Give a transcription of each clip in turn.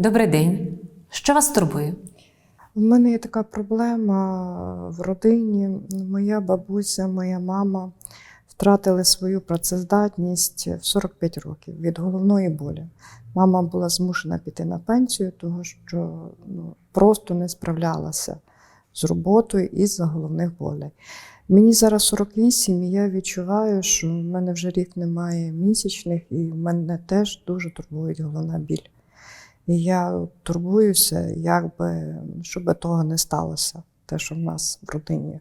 Добрий день. Що вас турбує? У мене є така проблема в родині. Моя бабуся, моя мама втратили свою працездатність в 45 років від головної болі. Мама була змушена піти на пенсію, тому що ну, просто не справлялася з роботою із-за головних болей. Мені зараз 48, і я відчуваю, що в мене вже рік немає місячних, і в мене теж дуже турбує головна біль. І я турбуюся, як би, щоб того не сталося, те, що в нас в родині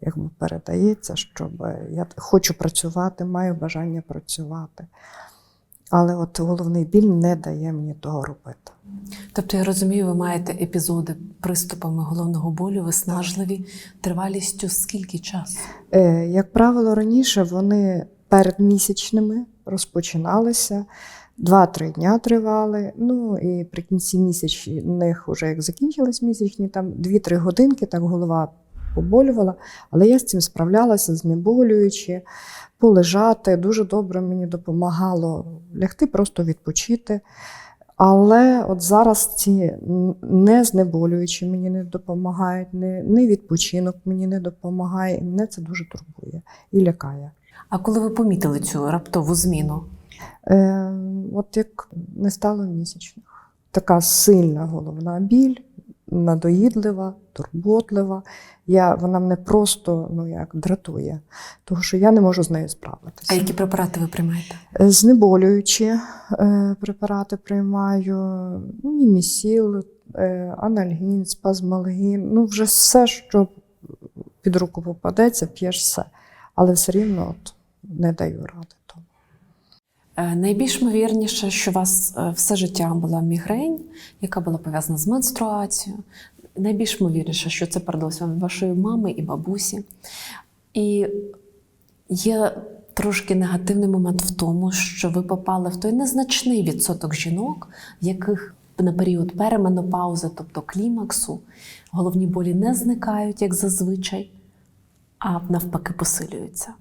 якби передається, щоб я хочу працювати, маю бажання працювати. Але от головний біль не дає мені того робити. Тобто, я розумію, ви маєте епізоди приступами головного болю, виснажливі, тривалістю скільки часу? Е, Як правило, раніше вони передмісячними розпочиналися. Два-три дня тривали. Ну і при кінці місячних, вже як закінчились місячні, там 2-3 годинки, так голова поболювала. Але я з цим справлялася, знеболюючи, полежати. Дуже добре мені допомагало лягти, просто відпочити. Але от зараз ці не знеболюючі мені не допомагають, не, не відпочинок мені не допомагає, і мене це дуже турбує і лякає. А коли ви помітили цю раптову зміну? Е, от як не стало місячних. Така сильна головна біль, надоїдлива, турботлива. Я, вона мене просто ну, як, дратує, тому що я не можу з нею справитися. А які препарати ви приймаєте? Е, Знеболюючі е, препарати приймаю, німісіл, е, анальгін, спазмалгін, ну вже все, що під руку попадеться, п'єш все. Але все рівно от, не даю ради Найбільш ймовірніше, що у вас е, все життя була мігрень, яка була пов'язана з менструацією. Найбільш ймовірніше, що це передалося від вашої мами і бабусі. І є трошки негативний момент в тому, що ви попали в той незначний відсоток жінок, в яких на період переменопаузи, тобто клімаксу, головні болі не зникають, як зазвичай, а навпаки посилюються.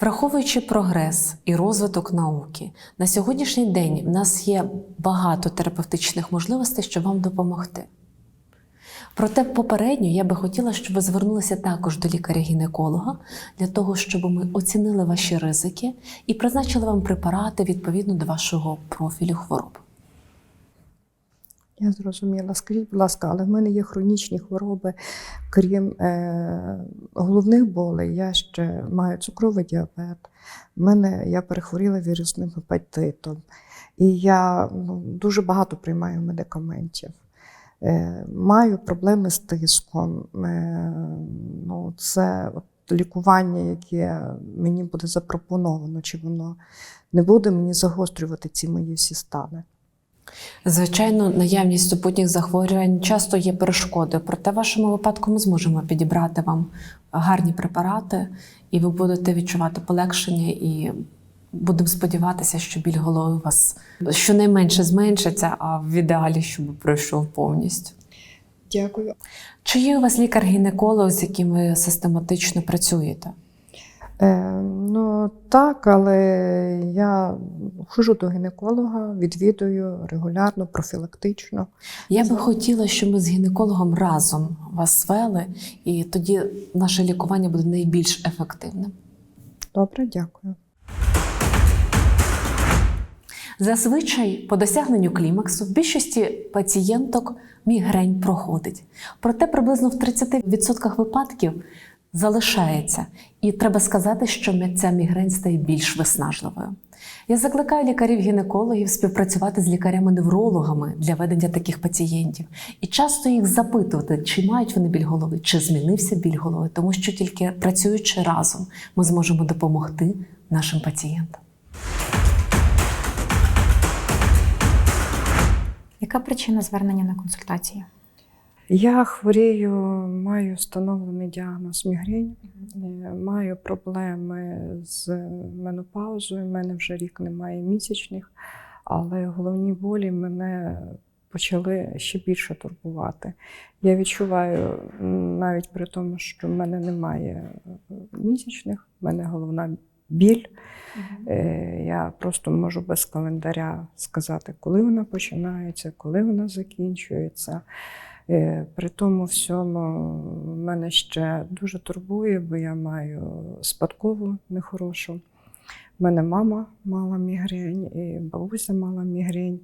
Враховуючи прогрес і розвиток науки, на сьогоднішній день в нас є багато терапевтичних можливостей, щоб вам допомогти. Проте попередньо я би хотіла, щоб ви звернулися також до лікаря-гінеколога для того, щоб ми оцінили ваші ризики і призначили вам препарати відповідно до вашого профілю хвороб. Я зрозуміла. Скажіть, будь ласка, але в мене є хронічні хвороби, крім е, головних болей, я ще маю цукровий діабет. В мене я перехворіла вірусним гепатитом. І я ну, дуже багато приймаю медикаментів. Е, маю проблеми з тиском. Е, ну, це от лікування, яке мені буде запропоновано, чи воно не буде мені загострювати ці мої всі стани. Звичайно, наявність супутніх захворювань часто є перешкодою, проте в вашому випадку ми зможемо підібрати вам гарні препарати, і ви будете відчувати полегшення і будемо сподіватися, що біль голови у вас щонайменше зменшиться, а в ідеалі, щоб пройшов повністю. Дякую. Чи є у вас лікар-гінеколог, з яким ви систематично працюєте? Е, ну так, але я ходжу до гінеколога, відвідую регулярно, профілактично. Я би хотіла, щоб ми з гінекологом разом вас звели, і тоді наше лікування буде найбільш ефективним. Добре, дякую. Зазвичай по досягненню клімаксу в більшості пацієнток мігрень проходить. Проте приблизно в 30% випадків залишається. І треба сказати, що ця мігрень стає більш виснажливою. Я закликаю лікарів-гінекологів співпрацювати з лікарями-неврологами для ведення таких пацієнтів і часто їх запитувати, чи мають вони біль голови, чи змінився біль голови, тому що тільки працюючи разом, ми зможемо допомогти нашим пацієнтам. Яка причина звернення на консультацію? Я хворію, маю встановлений діагноз мігрень, е, маю проблеми з менопаузою. У мене вже рік немає місячних, але головні болі мене почали ще більше турбувати. Я відчуваю, навіть при тому, що в мене немає е, місячних, в мене головна біль. Е, Я просто можу без календаря сказати, коли вона починається, коли вона закінчується. Е, При тому всьому мене ще дуже турбує, бо я маю спадкову нехорошу. У мене мама мала мігрень, і бабуся мала мігрень.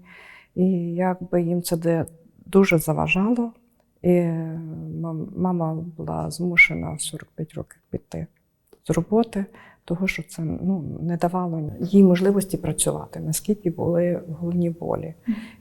І якби їм це дуже заважало. І мама була змушена в 45 років піти з роботи, того що це ну, не давало їй можливості працювати, наскільки були головні болі.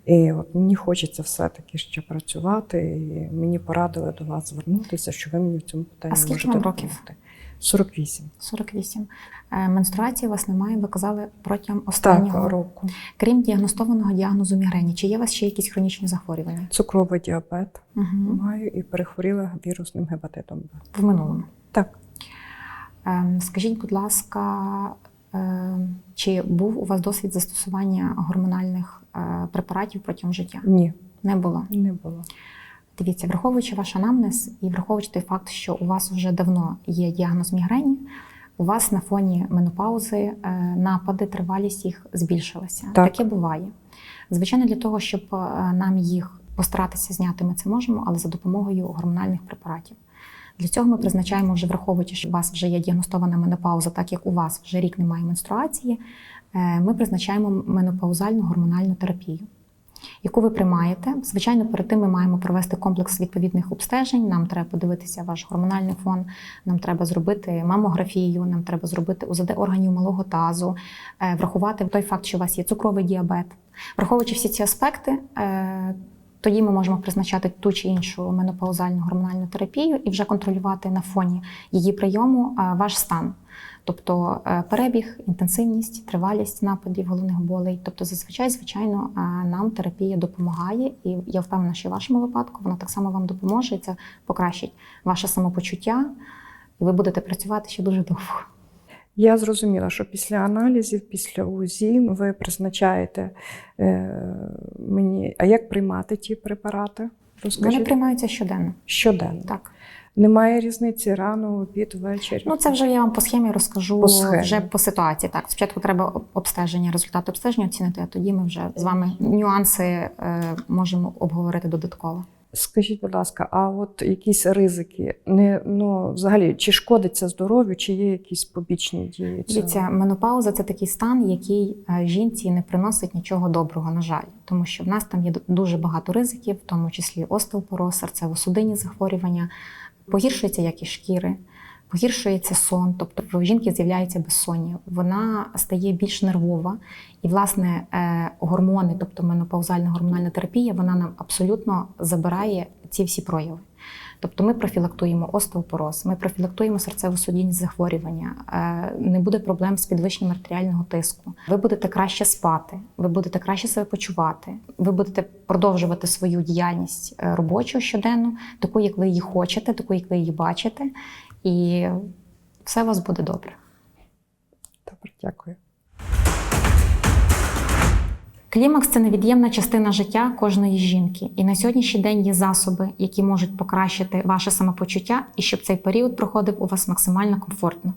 І от мені хочеться все-таки ще працювати, і мені порадили до вас звернутися, що ви мені в цьому питанні А скільки можете років? допомогти. 48. 48. Е, Менструації у вас немає, ви казали протягом Так, останнього року. Крім діагностованого діагнозу мігрені, чи є у вас ще якісь хронічні захворювання? Цукровий діабет Угу. маю і перехворіла вірусним гепатитом. В минулому. Так, Скажіть, будь ласка, ем, чи був у вас досвід застосування гормональних е, препаратів протягом життя? ні, Не було. не було. Дивіться, враховуючи ваш анамнез і враховуючи той факт, що у вас вже давно є діагноз мігрені, у вас на фоні менопаузи е, напади, тривалість їх збільшилася. Так. Таке буває. Звичайно, для того, щоб е, нам їх постаратися зняти, ми це можемо, але за допомогою гормональних препаратів. Для цього ми призначаємо вже враховуючи, що у вас вже є діагностована менопауза, так як у вас вже рік немає менструації, е, ми призначаємо менопаузальну гормональну терапію яку ви приймаєте. Звичайно, перед тим ми маємо провести комплекс відповідних обстежень. Нам треба подивитися ваш гормональний фон, нам треба зробити мамографію, нам треба зробити УЗД органів малого тазу, е, врахувати той факт, що у вас є цукровий діабет. Враховуючи всі ці аспекти, е, тоді ми можемо призначати ту чи іншу менопаузальну гормональну терапію і вже контролювати на фоні її прийому е, ваш стан. Тобто е, перебіг, інтенсивність, тривалість нападів головних болей. Тобто, зазвичай, звичайно, е, нам терапія допомагає, і я впевнена, що в вашому випадку вона так само вам допоможе. І це покращить ваше самопочуття, і ви будете працювати ще дуже довго. Я зрозуміла, що після аналізів, після УЗІ ви призначаєте е, мені. А як приймати ті препарати? Вони приймаються щоденно. щоденно. Так. Немає різниці рано, обід, ввечері. Ну, це вже я вам по схемі розкажу По схемі. вже по ситуації. Так, спочатку треба обстеження, результати обстеження оцінити, а тоді ми вже з вами нюанси е, можемо обговорити додатково. Скажіть, будь ласка, а от якісь ризики, не ну взагалі, чи шкодиться здоров'ю, чи є якісь побічні дії? Дивіться, менопауза це такий стан, який е, жінці не приносить нічого доброго, на жаль, тому що в нас там є дуже багато ризиків, в тому числі остеопороз, серцево-судинні захворювання, погіршується якість шкіри. Погіршується сон, тобто в жінки з'являється безсоння, вона стає більш нервова, і власне е, гормони, тобто менопаузальна гормональна терапія, вона нам абсолютно забирає ці всі прояви. Тобто ми профілактуємо остеопороз, ми профілактуємо серцево-судинні захворювання, е, не буде проблем з підвищенням артеріального тиску. Ви будете краще спати, ви будете краще себе почувати, ви будете продовжувати свою діяльність е, робочу щоденну, таку, як ви її хочете, таку, як ви її бачите, і все у вас буде добре. Добре, дякую. Клімакс це невід'ємна частина життя кожної жінки, і на сьогоднішній день є засоби, які можуть покращити ваше самопочуття, і щоб цей період проходив у вас максимально комфортно.